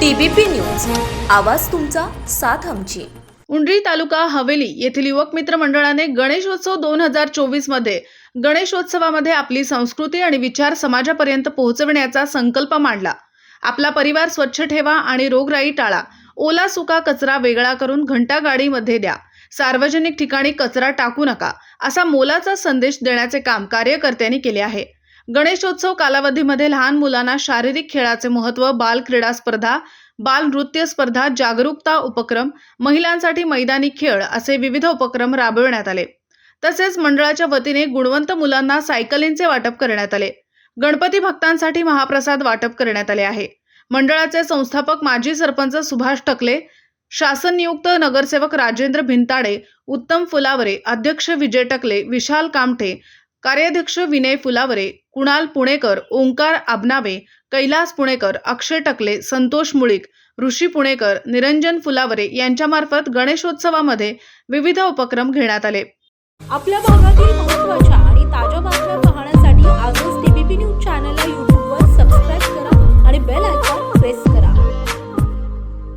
TBP news. आवाज तुमचा साथ आमची. उंडरी तालुका हवेली येथील युवक मित्र मंडळाने गणेशोत्सव दोन हजार चोवीसमध्ये गणेशोत्सवामध्ये आपली संस्कृती आणि विचार समाजापर्यंत पोहोचविण्याचा संकल्प मांडला. आपला परिवार स्वच्छ ठेवा आणि रोगराई टाळा. ओला सुका कचरा वेगळा करून घंटा गाडीमध्ये द्या. सार्वजनिक ठिकाणी कचरा टाकू नका असा मोलाचा संदेश देण्याचे काम कार्यकर्त्यांनी केले आहे. गणेशोत्सव कालावधीमध्ये लहान मुलांना शारीरिक खेळाचे महत्त्व बाल क्रीडा स्पर्धा बाल नृत्य स्पर्धा जागरूकता उपक्रम महिलांसाठी मैदानी खेळ असे विविध उपक्रम राबविण्यात आले. तसेच मंडळाच्या वतीने गुणवंत मुलांना सायकलींचे वाटप करण्यात आले. गणपती भक्तांसाठी महाप्रसाद वाटप करण्यात आले आहे. मंडळाचे संस्थापक माजी सरपंच सुभाष टकले शासन नियुक्त नगरसेवक राजेंद्र भिंताडे उत्तम फुलावरे अध्यक्ष विजय टकले विशाल कामठे कार्याध्यक्ष विनय फुलावरे कुणाल पुणेकर ओंकार आबनावे कैलास पुणेकर अक्षय टकले संतोष मुळीक ऋषी पुणेकर निरंजन फुलावरे यांच्यामार्फत गणेशोत्सवामध्ये विविध उपक्रम घेण्यात आले. आपल्या भागातील महत्त्वाच्या